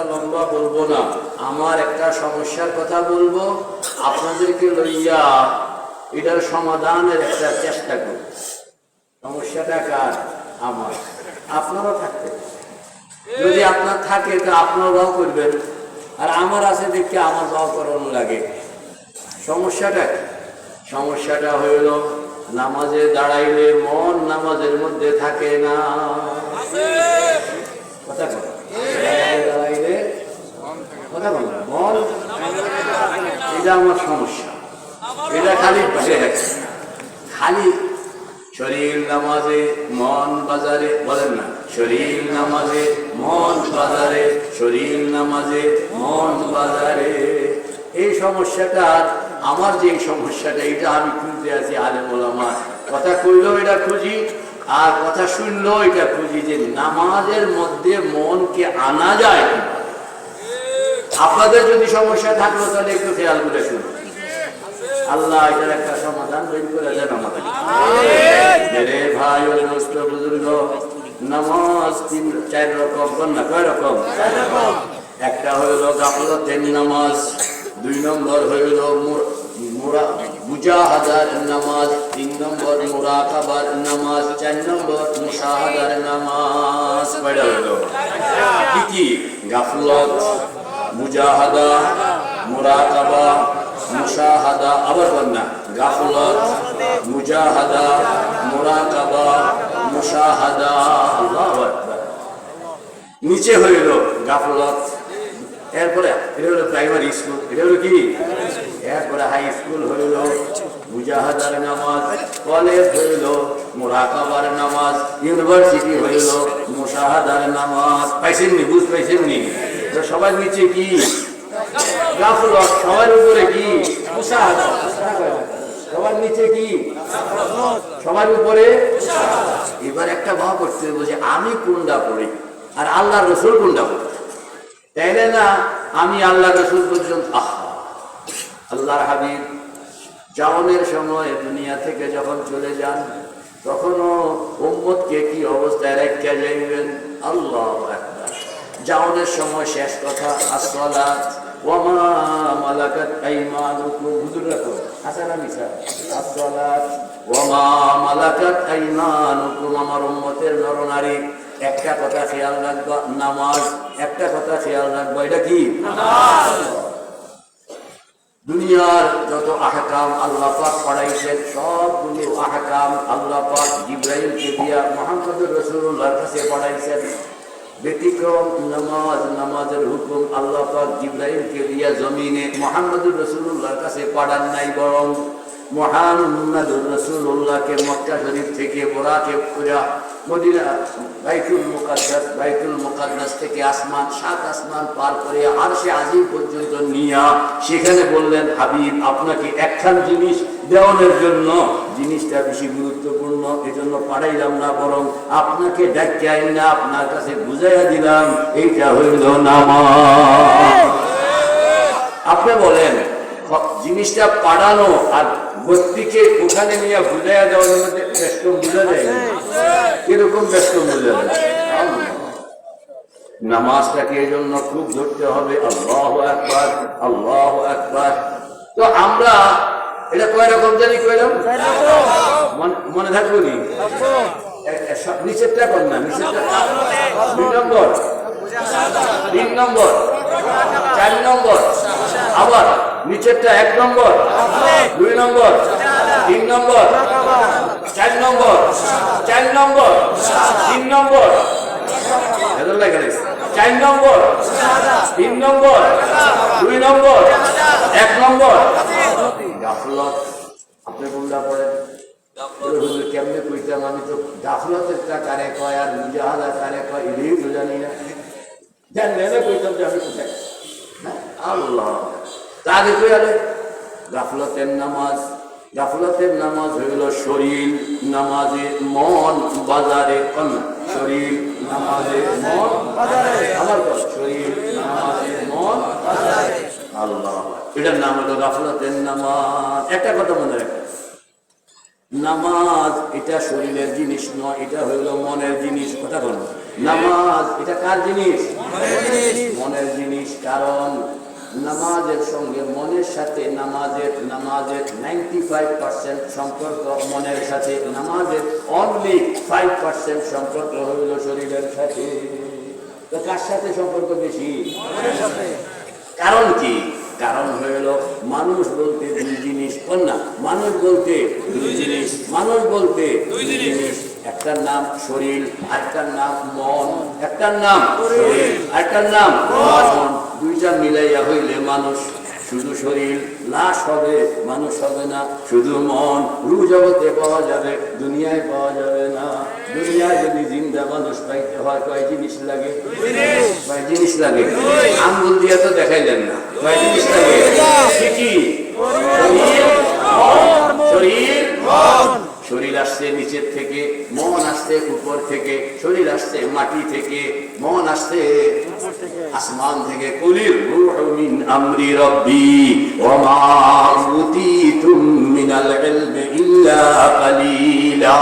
কথা লম্বা বলব না। আমার একটা সমস্যার কথা বলব। আপনাদেরকে লইয়া এটার সমাধানের একটা চেষ্টা করব। সমস্যাটা কার? আমার। আপনারও থাকতে যদি আপনার থাকে তো আপনারাও করবেন। আর আমার আছে দেখে আমার বাও করানো লাগে। সমস্যাটা সমস্যাটা হইল নামাজে দাঁড়াইলে মন নামাজের মধ্যে থাকে না। কথা। কথা এটা আমার সমস্যা। এটা খালি বসে খালি শরীর নামাজে, মন বাজারে, বলেন না, শরীর নামাজে, মন বাজারে, শরীর নামাজে, মন বাজারে। এই সমস্যাটার আমার যে সমস্যাটা, এটা আমি খুঁজতে আছি আলেম ওলামার কথা কইলেও এটা খুঁজি, আর কথা শুনলেও এটা খুঁজি যে নামাজের মধ্যে মনকে আনা যায় কীভাবে? আপনাদের যদি সমস্যা থাকল তাহলে একটু খেয়াল করে শুনুন। আল্লাহ এটার একটা সমাধান বের করে দেন আমাদের। ভাই ও দোস্ত বুজুর্গ নামাজ তিন চার রকম কোন না কয় রকম? একটা হইল গাফলতের নামাজ দুই নম্বর হইল মুরা মুজাহাদার নামাজ তিন নম্বর মুরাকাবার নামাজ চার নম্বর মুশাহাদার নামাজ। কয়টা হইল? কি কি? গাফলত মুজাহাদা, মুরাকাবা, মুশাহাদা, আবার বন্যা গাফলত, মুজাহাদা, মুরাকাবা, মুশাহাদা নিচে হইল গাফলত, এরপরে এটা হলো প্রাইমারি স্কুল এটা হলো কি? এরপরে হাই স্কুল হইল মুজাহাদার নামাজ কলেজ হইল মুরাকাবার নামাজ ইউনিভার্সিটি হইল মুশাহাদার নামাজ। পাইছেন নি? বুঝ পাইছেন নি? তো সবার নিচে কি? সবার উপরে কি? সবার নিচে কি? সবার উপরে? এবার একটা ভাব করতে যে আমি কোনটা পড়ি আর আল্লাহ রসুল কোনটা পড়ি। তাইলে না, আমি আল্লাহ রসুল পর্যন্ত আহা। আল্লাহর হাবিব, জাওনের সময় দুনিয়া থেকে যখন চলে যান, তখনও উম্মতকে কি অবস্থায় রেখে যাইবেন? আল্লাহ আকবার। জাওনের সময় শেষ কথা ওয়ামা মালাকাত আইমানুকুম হুজুর রাখো। আসসালাত ওয়ামা মালাকাত আইমানুকুম আমার উম্মতের নরনারী। একটা কথা খেয়াল রাখবা নামাজ একটা কথা খেয়াল রাখবা এটা কি? দুনিয়ার যত আহকাম আল্লাহ পাক পড়াইছেন সবগুলো আহকাম আল্লাহ পাক জিব্রাইলকে দিয়া মোহাম্মদুর রসুল্লাহর কাছে পড়াইছেন ব্যতিক্রম, নামাজ, নামাজের হুকুম আল্লাহ পাক জিব্রাইলকে দিয়া জমিনে মোহাম্মদুর রসুল্লাহর কাছে পাড়ান নাই বরং মোহাম্মদুর রসুল্লাহকে মক্কা শরীফ থেকে বোরাকে পুরা মদিনা, বাইতুল মুকাদ্দাস বাইতুল মুকাদ্দাস থেকে আসমান, সাত আসমান পার করে আরশে আজিম পর্যন্ত নিয়া সেখানে বললেন, হাবিব, আপনাকে একখান জিনিস দেওয়ানোর জন্য। জিনিসটা বেশি গুরুত্বপূর্ণ, এজন্য পাঠাইলাম না, বরং আপনাকে ডাকি আইন না, আপনার কাছে বুঝাইয়া দিলাম, এইটা হইল নামাজ। আপনি বলেন, জিনিসটা পাঠানো আর বস্তিকে ওখানে নিয়ে বুঝাইয়া দেওয়ার মধ্যে ব্যস্ত যায় না। কীরকম ব্যস্ত বুঝা যায়? নামাজটাকে এই জন্য খুব ধরতে হবে, আল্লাহ একবার আল্লাহ একবার তো আমরা, এটা কয় রকম জানি কইলাম মনে- থাকব নি? এ- এ- নিচেরটা কর না নিচেরটা দুই নম্বর। তিন নম্বর। চার নম্বর। আবার নিচেরটা এক নম্বর দুই নম্বর তিন নম্বর চার নম্বর চার নম্বর তিন নম্বর। চার নম্বর তিন নম্বর দুই নম্বর এক নম্বর। আপনি হুজুর, কেমনে কইতাম আমি তো গাফলতেরটা কারে কয় আর মুজাহাদা কারে কয় এটাই তো জানি না। জানলে না কইতাম যে আমি কোথায়? হ্যাঁ, আল্লাহ। তা আগে কই আলে? গাফলতের নামাজ। গাফলতের নামাজ হইল শরীর নামাজে মন বাজারে কন্যা শরীর নামাজে মন বাজারে আমার শরীর নামাজে মন বাজারে। আল্লাহ। এটার নাম হলো গাফলতের নামাজ। একটা কথা মনে রাখবেন। নামাজ এটা শরীরের জিনিস নয় এটা হইল মনের জিনিস। কথা বলো নামাজ এটা কার জিনিস। মনের জিনিস। কারণ নামাজের সঙ্গে মনের সাথে নামাজের নামাজের নাইনটি ফাইভ পার্সেন্ট সম্পর্ক মনের সাথে নামাজের অনলি ফাইভ পার্সেন্ট সম্পর্ক হইল শরীরের সাথে। তো কার সাথে সম্পর্ক বেশি? কারণ কি? কারণ হইল মানুষ বলতে দুই জিনিস কোন না? মানুষ বলতে দুই জিনিস। মানুষ বলতে দুই জিনিস। একটার নাম শরীর আরেকটার নাম মন। একটার নাম শরীর। আরেকটার নাম মন। দুইটা মিলাইয়া হইলে মানুষ শুধু শরীর লাশ হবে মানুষ হবে না। শুধু মন রু জগতে পাওয়া যাবে দুনিয়ায় পাওয়া যাবে না। দুনিয়ায় যদি জিন্দা মানুষ পাইতে হয় কয় জিনিস লাগে? কয় জিনিস লাগে? আঙ্গুল দিয়ে তো দেখাইলেন না। কয় জিনিস লাগে? শরীর। মন, শরীর আসছে নিচের থেকে মন আসছে উপর থেকে শরীর আসছে মাটি থেকে মন আসছে আসমান থেকে। কুলির মিন আমরি রব্বি ওয়া মা উতীতুম মিনাল ইলমি ইল্লা কালিলা।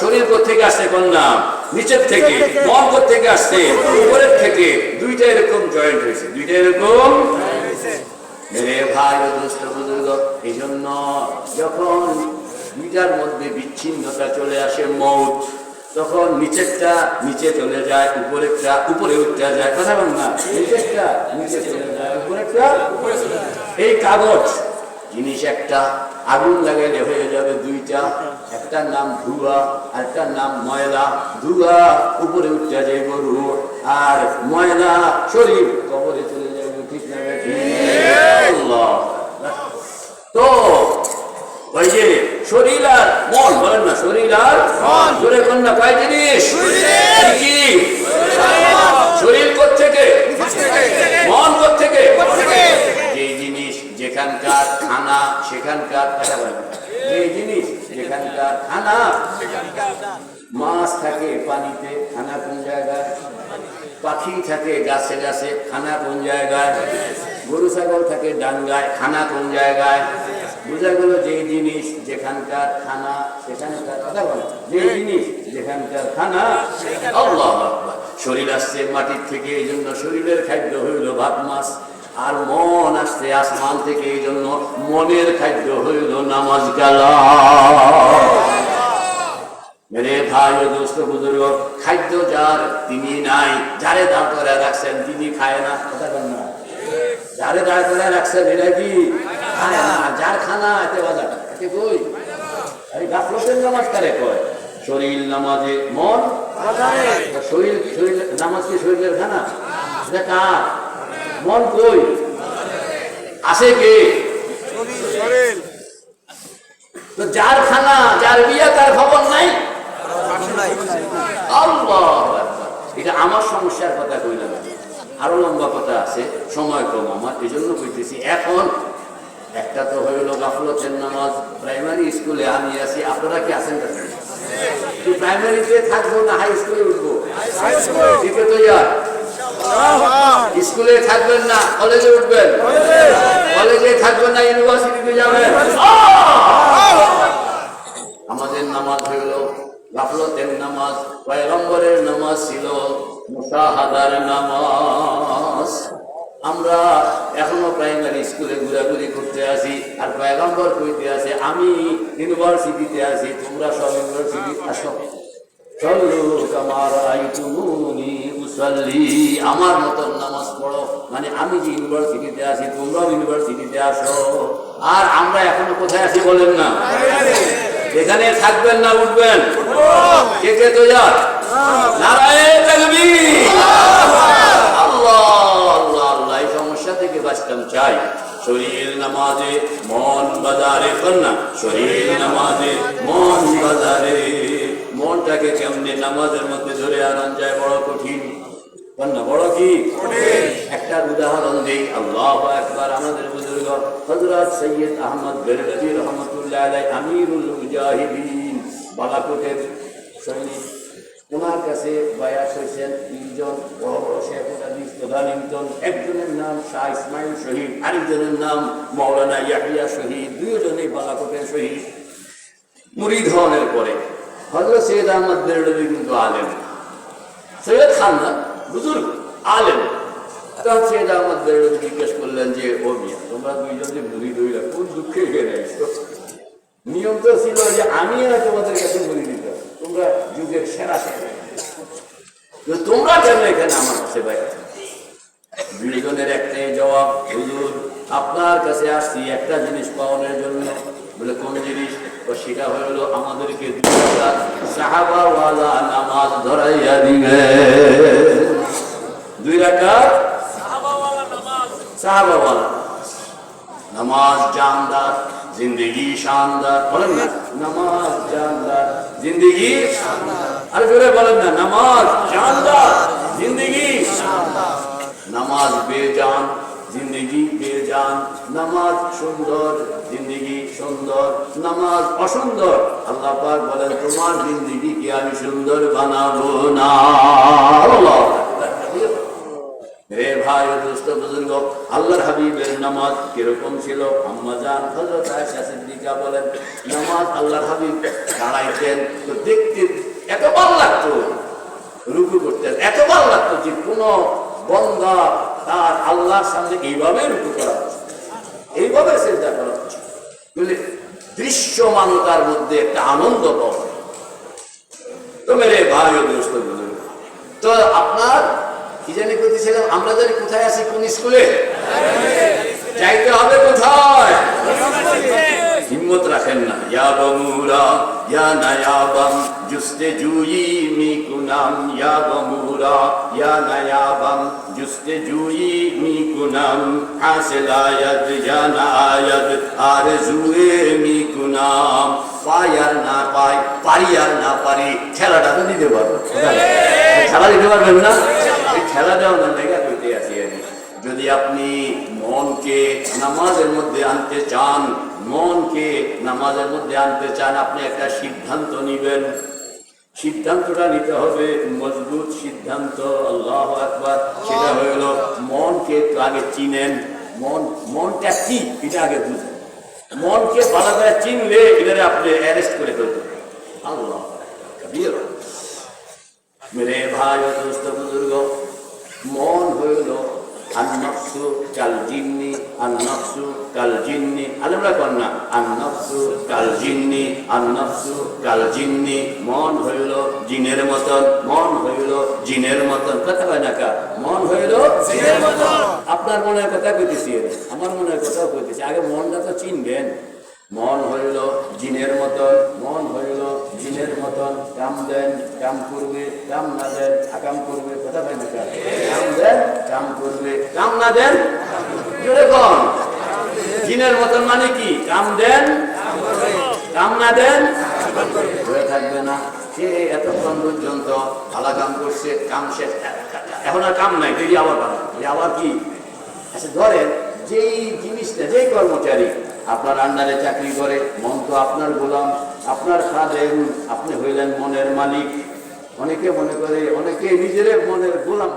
শরীর থেকে আসছে কোন নাম নিচের থেকে। মন থেকে আসছে? উপরের থেকে। দুইটা এরকম জয়েন্ট হয়েছে। দুইটা এরকম মেরে ভাই দোস্ত বুজুর্গ এই জন্য যখন দুইটার মধ্যে বিচ্ছিন্নতা চলে আসে, মৌত। তখন নিচেরটা নিচে চলে যায়, উপরেরটা উপরে উঠতে যায়। কথা বল না, নিচেরটা নিচে চলে যায়, উপরেরটা উপরে চলে যায়। এই কাগজ, জিনিস একটা, আগুন লাগাইলে হয়ে যাবে দুইটা। একটার নাম ধুয়া, আরেকটার নাম ময়লা। ধুয়া উপরে উঠতে যায় গরু আর ময়লা শরীর কবরে চলে যাবে ঠিক না বেঠিক? আল্লাহ। তো ওই যে শরীর আর বলেন না শরীর আর মন জোরে কোন না কয় জিনিস? কি? শরীর। থেকে মন থেকে যে জিনিস যেখানকার খানা সেখানকার কথা বলেন। যে জিনিস যেখানকার খানা মাছ থাকে পানিতে খানা কোন জায়গায়? পাখি থাকে গাছে গাছে খানা কোন জায়গায়? গরু ছাগল থাকে ডাঙ্গায় খানা কোন জায়গায়? বোঝা গেল যে জিনিস যেখানকার খানা সেখানকার কথা বলো। যে জিনিস যেখানকার খানা আল্লাহ শরীর আসছে মাটির থেকে এই জন্য শরীরের খাদ্য হইল ভাত মাছ। আর মন আসছে আসমান থেকে এই জন্য মনের খাদ্য হইল নামাজ গালা মেরে ভাই ও দোস্ত বুজুর্গ খাদ্য যার তিনি নাই। যারে দাঁড় করে রাখছেন তিনি খায় না। কথা না। যারে দাঁড় করে রাখছেন এরা কি? যার খানা এতে বাজার নামাজ কারে কয়? শরীর নামাজে মন শরীর শরীর নামাজ কি শরীরের খানা? কার? মন কই? আসে কে? যার খানা, যার বিয়া, তার খবর নাই? আল্লাহ এটা আমার সমস্যার কথা কইলাম। আরও লম্বা কথা আছে, সময় কম আমার এই জন্য কইতেছি, এখন একটা তো হইল গাফলতের নামাজ। প্রাইমারি স্কুলে আমি আছি আপনারা কি আছেন কাছে প্রাইমারিতে থাকব না হাই স্কুলে উঠবো? ঠিক তো ইয়ার। স্কুলে থাকবেন না কলেজে উঠবেন। কলেজে থাকবেন না ইউনিভার্সিটিতে যাবেন। আমাদের নামাজ হইল গাফলতের নামাজ পয়গম্বরের নামাজ ছিল মুসাহাদার নামাজ। আমরা এখনও প্রাইমারি স্কুলে ঘোরাঘুরি করতে আসি আর পয়গম্বর কইতে আছে আমি ইউনিভার্সিটিতে আছি তোমরা সব ইউনিভার্সিটি আসো। আমার মতন নামাজ পড়ো। মানে আমি যে ইউনিভার্সিটিতে আছি তোমরাও ইউনিভার্সিটিতে আসো। আর আমরা এখনও কোথায় আছি বলেন না? এখানে থাকবেন না উঠবেন? কে কে তো যান নারায়ণ তাকবীর আল্লাহ আল্লাহ আল্লাহ এই সমস্যা থেকে বাঁচতাম চাই। শরীর নামাজে মন বাজারে কন্যা, শরীর নামাজে মন বাজারে। মনটাকে কেমনে নামাজের মধ্যে ধরে আনান যায় বড় কঠিন। একটা উদাহরণ দেই, আল্লাহ একবার আমাদের বুজুর্গ সৈয়দ আহমদ বেরলভী রহমতুল্লাহ আলাই প্রধানিকজন একজনের নাম শাহ ইসমাইল শহীদ, আরেকজনের নাম মৌলানা ইয়াহিয়া শহীদ, দুইজনেই বালাকোটের শহীদ। মুরিদ হওয়ার পরে হজরত সৈয়দ আহমদ বেরলভী কিন্তু আলেন সৈয়দ খান না, বুজুর্গ, আলেম। তখন সে আমার জিজ্ঞেস করলেন যে, ও মিয়া, তোমরা দুইজন যে মুড়ি দইলা কোন দুঃখে এখানে নিয়ম তো ছিল যে, আমি আর তোমাদের কাছে মুড়ি দিতে তোমরা যুগের সেরা সেরা। তোমরা কেন এখানে আমার কাছে ভাই দুইজনের একটাই জবাব হুজুর আপনার কাছে আসছি একটা জিনিস পাওয়ানোর জন্য বলে কোন জিনিস তো সেটা হলো আমাদেরকে দুই রাকাত সাহাবাওয়ালা নামাজ ধরাইয়া দিবে দুই রাকাত সাহাবাওয়ালা নামাজ জানদার জিন্দগি শানদার বলেন না নামাজ জানদার জিন্দগি আরে জোরে বলেন না নামাজ জানদার জিন্দগি নামাজ বেজান জিন্দগি বেজান নামাজ সুন্দর, জিন্দগি সুন্দর। নামাজ অসুন্দর। আল্লাহ পাক বলেন, তোমার জিন্দগি কি আমি সুন্দর বানাবো না। রে ভাই দোস্ত বুজুর্গ, আল্লাহর হাবিবের নামাজ কীরকম ছিল? আম্মা জান, হযরত আয়েশা সিদ্দিকা বলেন, নামাজ আল্লাহর হাবিব দাঁড়াইতেন তো দেখতে এত ভালো লাগতো, রুকু করতেন, এত ভালো লাগতো যে কোন বন্দা তার আল্লাহর সামনে এইভাবে রুকু করা এইভাবে বুঝলি? দৃশ্যমানতার মধ্যে একটা আনন্দ পাওয়া তো মেরে ভাই দোস্ত তো আপনার কি জানি করতেছিলাম আমরা জানি কোথায় আছি, কোন স্কুলে যাইতে হবে কোথায় হিম্মত রাখেন না। ইয়া বমুরা, ইয়া নায়াবাম জুস্তে জুই ইয়া বমুরা, ইয়া নায়াবাম জুস্তে জুই ইয়া নায়াত আর জুয়ে পাই আর না পাই পারি আর না পারি, খেলাটা তো দিতে পারব। খেলা দিতে পারবেন না? এই যদি আপনি মনকে নামাজের মধ্যে আনতে চান মনকে নামাজের মধ্যে আনতে চান আপনি একটা সিদ্ধান্ত নিবেন। সিদ্ধান্তটা নিতে হবে মজবুত সিদ্ধান্ত আল্লাহ একবার সেটা হয়ে গেল মনকে একটু আগে চিনেন। মন মনটা কি? এটা আগে বুঝেন। মনকে ভালো করে চিনলে এটারে আপনি অ্যারেস্ট করে ফেলতে। আল্লাহ। মেরে ভাই দোস্ত বুজুর্গ মন হইল আন্নফসু কাল জিন্নি আন্নফসু কাল জিন্নি আলমরা না, আন্নফসু কাল জিন্নি আন্নফসু কাল জিন্নি মন হইল জিনের মতন, মন হইল জিনের মতন। কথা হয় না কা? মন হইল জিনের মতন। আপনার মনের কথা কইতেছি আমি। আমার মনের কথা কইতেছি। আগে মনটা তো চিনবেন। মন হইল জিনের মতন, মন হইল জিনের মতন, কাম দেন, কাম করবে, কাম না দেন, আকাম করবে, কথা না কাম দেন, কাম করবে, কাম না দেন কন। জিনের মতন মানে কি? কাম দেন, কাম না দেন হয়ে থাকবে না। সে এতক্ষণ পর্যন্ত ভালো কাম করছে, কাম শেষ। এখন আর কাম নাই যদি আবার। আবার কি? আচ্ছা ধরেন যেই জিনিসটা, যেই কর্মচারী আপনার আন্ডারে চাকরি করে, মন তো আপনার গোলাম, আপনার খাদেম আপনি হইলেন মনের মালিক। অনেকে মনে করে, অনেকে নিজের মনের গোলাম।